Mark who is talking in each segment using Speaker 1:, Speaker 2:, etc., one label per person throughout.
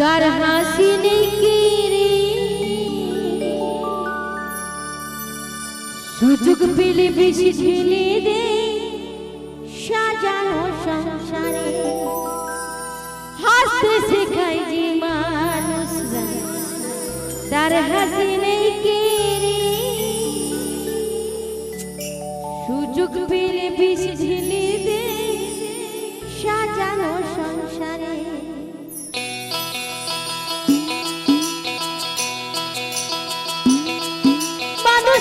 Speaker 1: হাসি নেই কি রে। সুযোগ পেলে বেশি ঢেলে দে সাজানো সংসারে। হাসতে শেখাই যে মানুষরা তার হাসি নেই কে রে। সুযোগ পেলে বেশি ঢেলে দে সাজানো সংসারে।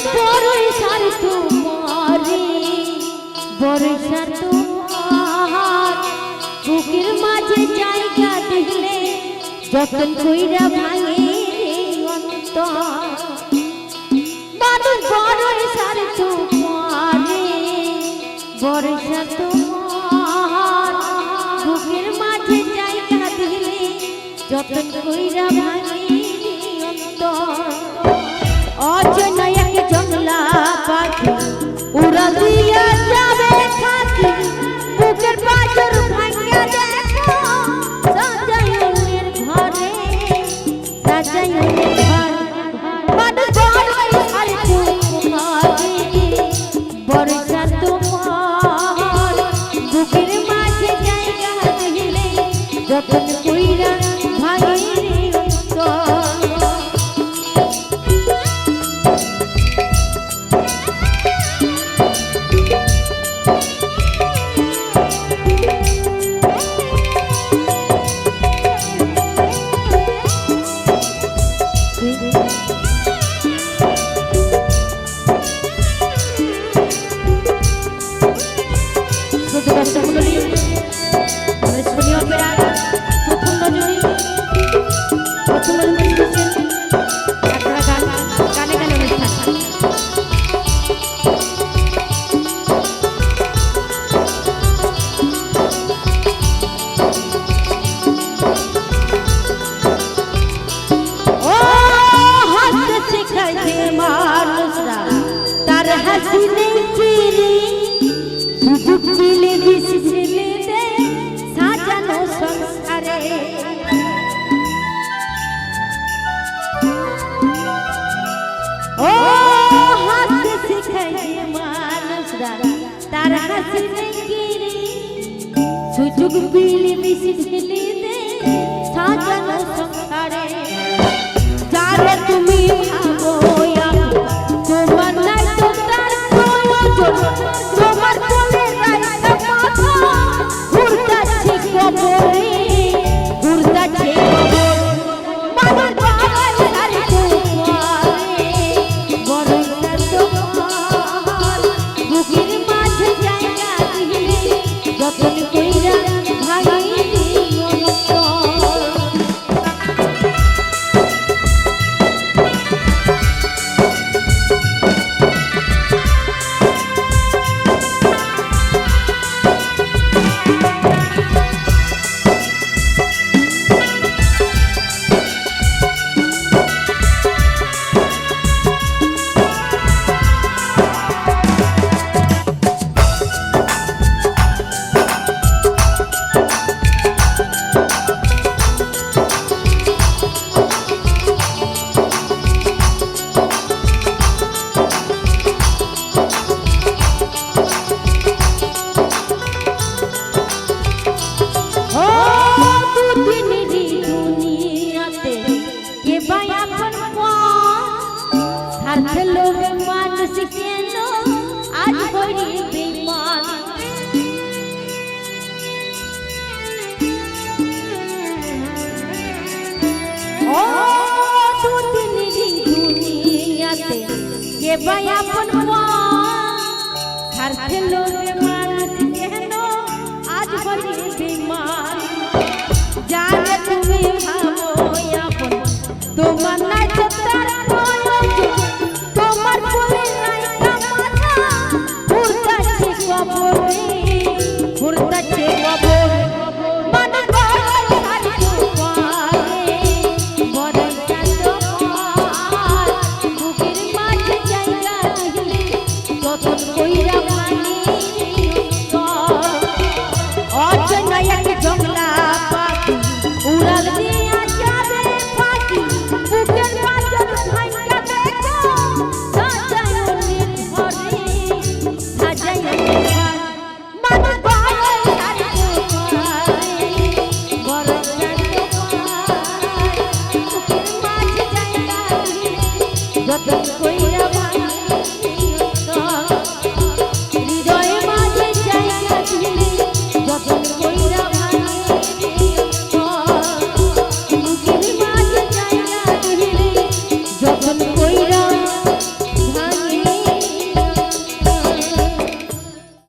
Speaker 1: বড়ই স্বার্থ মরে বড়ই স্বার্থ মর। বুকের মাঝে জায়গা দিলে যতন কইরা ভাঙে অন্তর মানুষ বড়ই স্বার্থ মরে বড়ই স্বার্থ মর। বুকের মাঝে জায়গা দিলে যতন কইরা ভাঙে অন্তর মানুষরা তার হাসি চিনি সুযোগ যারে তুমি কে বা আপন স্বার্থ লোভে মানুষ কেন আজ হরি বেমান যতন কই